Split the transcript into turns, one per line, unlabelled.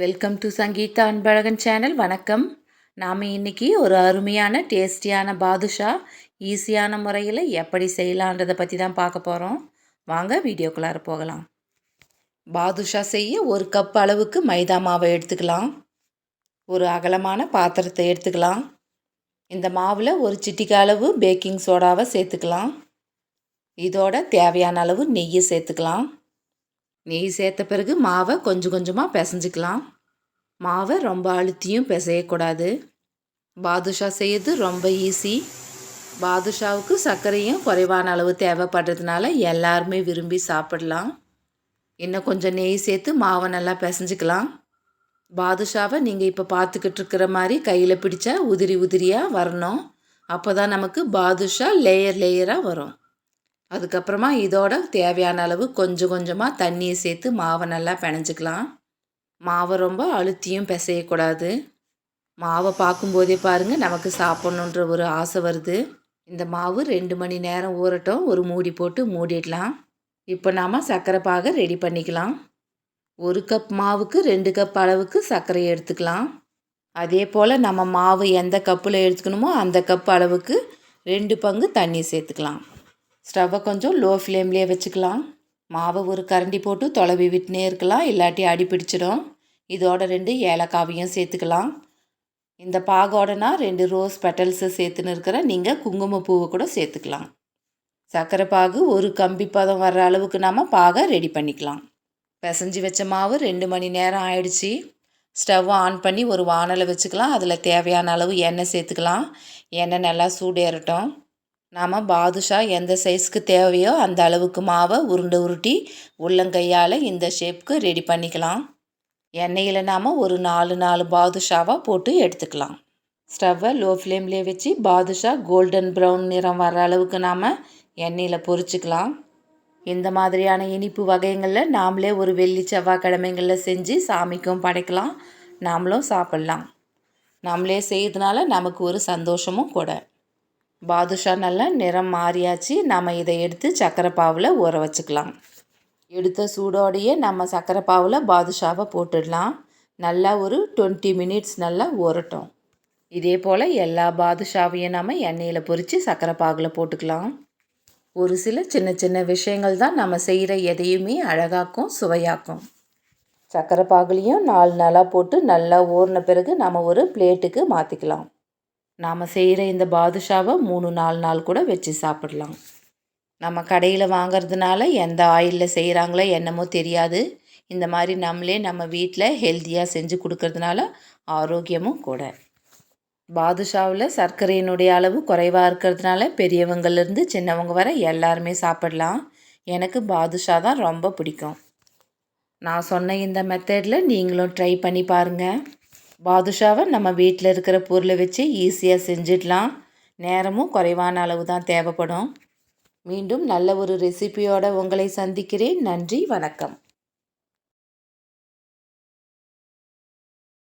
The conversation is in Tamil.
Welcome to Sangeetha Anbazhagan channel வணக்கம். நாம் இன்றைக்கி ஒரு அருமையான டேஸ்டியான பாதுஷா ஈஸியான முறையில் எப்படி செய்யலான்றதை பற்றி தான் பார்க்க போகிறோம் வாங்க வீடியோக்குள்ளார போகலாம். பாதுஷா செய்ய ஒரு கப் அளவுக்கு மைதா மாவை எடுத்துக்கலாம். ஒரு அகலமான பாத்திரத்தை எடுத்துக்கலாம். இந்த மாவில் ஒரு சிட்டிக்கு அளவு பேக்கிங் சோடாவை சேர்த்துக்கலாம். இதோட தேவையான அளவு நெய்யை சேர்த்துக்கலாம். நெய் சேர்த்த பிறகு மாவை கொஞ்சம் கொஞ்சமாக பிசைஞ்சிக்கலாம். மாவை ரொம்ப அழுத்தியும் பிசையக்கூடாது. பாதுஷா செய்யறது ரொம்ப ஈஸி பாதுஷாவுக்கு சர்க்கரையும் குறைவான அளவு தேவைப்படுறதுனால எல்லாருமே விரும்பி சாப்பிடலாம். இன்னும் கொஞ்சம் நெய் சேர்த்து மாவை நல்லா பிசைஞ்சிக்கலாம். பாதுஷாவை நீங்கள் இப்போ பார்த்துக்கிட்டு இருக்கிற மாதிரி கையில் பிடிச்சா உதிரி உதிரியாக வரணும். அப்போ தான் நமக்கு பாதுஷா லேயர் லேயராக வரும். அதுக்கப்புறமா இதோட தேவையான அளவு கொஞ்சம் கொஞ்சமாக தண்ணியை சேர்த்து மாவை நல்லா பிணைஞ்சிக்கலாம். மாவை ரொம்ப அழுத்தியும் பிசையக்கூடாது. மாவை பார்க்கும்போதே பாருங்கள் நமக்கு சாப்பிட்ணுன்ற ஒரு ஆசை வருது. இந்த மாவு ரெண்டு மணி நேரம் ஊறட்டும் ஒரு மூடி போட்டு மூடிடலாம். இப்போ நாம் சர்க்கரை பாக ரெடி பண்ணிக்கலாம். ஒரு கப் மாவுக்கு ரெண்டு கப் அளவுக்கு சர்க்கரையை எடுத்துக்கலாம். அதே போல் நம்ம மாவு எந்த கப்பில் எடுத்துக்கணுமோ அந்த கப் அளவுக்கு ரெண்டு பங்கு தண்ணி சேர்த்துக்கலாம். ஸ்டவ்வை கொஞ்சம் லோ ஃப்ளேம்லேயே வச்சுக்கலாம். மாவை ஒரு கரண்டி போட்டு தொலைவி விட்டுனே இருக்கலாம். இல்லாட்டி அடி பிடிச்சிடும். இதோட ரெண்டு ஏலக்காவையும் சேர்த்துக்கலாம். இந்த பாகோடனா ரெண்டு ரோஸ் பெட்டல்ஸை சேர்த்துன்னு இருக்கிற நீங்கள் குங்குமப்பூவை கூட சேர்த்துக்கலாம். சர்க்கரை பாகு ஒரு கம்பி பதம் வர்ற அளவுக்கு நாம் பாகை ரெடி பண்ணிக்கலாம். பிசைஞ்சு வச்ச மாவு ரெண்டு மணி நேரம் ஆயிடுச்சு. ஸ்டவ் ஆன் பண்ணி ஒரு வானலை வச்சுக்கலாம். அதில் தேவையான அளவு எண்ணெய் சேர்த்துக்கலாம். எண்ணெய் நல்லா சூடேறட்டும். நாம் பாதுஷா எந்த சைஸ்க்கு தேவையோ அந்த அளவுக்கு மாவை உருண்டை உருட்டி உள்ளங்கையால் இந்த ஷேப்புக்கு ரெடி பண்ணிக்கலாம். எண்ணெயில் நாம் ஒரு நாலு நாலு பாதுஷாவாக போட்டு எடுத்துக்கலாம். ஸ்டவ்வை லோ ஃப்ளேம்லேயே வச்சு பாதுஷா கோல்டன் ப்ரௌன் நிறம் வர அளவுக்கு நாம் எண்ணெயில் பொரிச்சிக்கலாம். இந்த மாதிரியான இனிப்பு வகைகளில் நாமளே ஒரு வெள்ளி செவ்வாய்க்கிழமைங்களில் செஞ்சு சாமிக்கும் படைக்கலாம். நாமளும் சாப்பிட்லாம். நாமளே செய்யறதுனால நமக்கு ஒரு சந்தோஷமும் கூட. பாதுஷா நல்லா நிறம் மாறியாச்சு. நம்ம இதை எடுத்து சக்கரை பாவில் ஊற வச்சுக்கலாம். எடுத்த சூடோடையே நம்ம சக்கரைப்பாவில் பாதுஷாவை போட்டுடலாம். நல்லா ஒரு டுவெண்ட்டி மினிட்ஸ் நல்லா ஊறட்டும். இதே போல் எல்லா பாதுஷாவையும் நம்ம எண்ணெயில் பொறித்து சக்கரை பாகில் போட்டுக்கலாம். ஒரு சில சின்ன சின்ன விஷயங்கள் தான் நம்ம செய்கிற எதையுமே அழகாக்கும் சுவையாக்கும். சக்கரை பாகுலையும் நாலு நாளாக போட்டு நல்லா ஊறின பிறகு நம்ம ஒரு பிளேட்டுக்கு மாற்றிக்கலாம் நாம் செய்கிற இந்த பாதுஷாவை மூணு நாலு நாள் கூட வச்சு சாப்பிடலாம். நம்ம கடையில் வாங்கிறதுனால எந்த ஆயிலில் செய்கிறாங்களோ என்னமோ தெரியாது. இந்த மாதிரி நம்மளே நம்ம வீட்டில் ஹெல்த்தியாக செஞ்சு கொடுக்கறதுனால ஆரோக்கியமும் கூட. பாதுஷாவில் சர்க்கரையினுடைய அளவு குறைவாக இருக்கிறதுனால பெரியவங்கள்லேருந்து சின்னவங்க வர எல்லாருமே சாப்பிடலாம். எனக்கு பாதுஷா தான் ரொம்ப பிடிக்கும். நான் சொன்ன இந்த மெத்தடில் நீங்களும் ட்ரை பண்ணி பாருங்கள் பாதுஷாவை நம்ம வீட்டில் இருக்கிற பொருளை வச்சு ஈஸியாக செஞ்சிடலாம். நேரமும் குறைவான அளவு தான் தேவைப்படும். மீண்டும் நல்ல ஒரு ரெசிபியோடு உங்களை சந்திக்கிறேன். நன்றி வணக்கம்.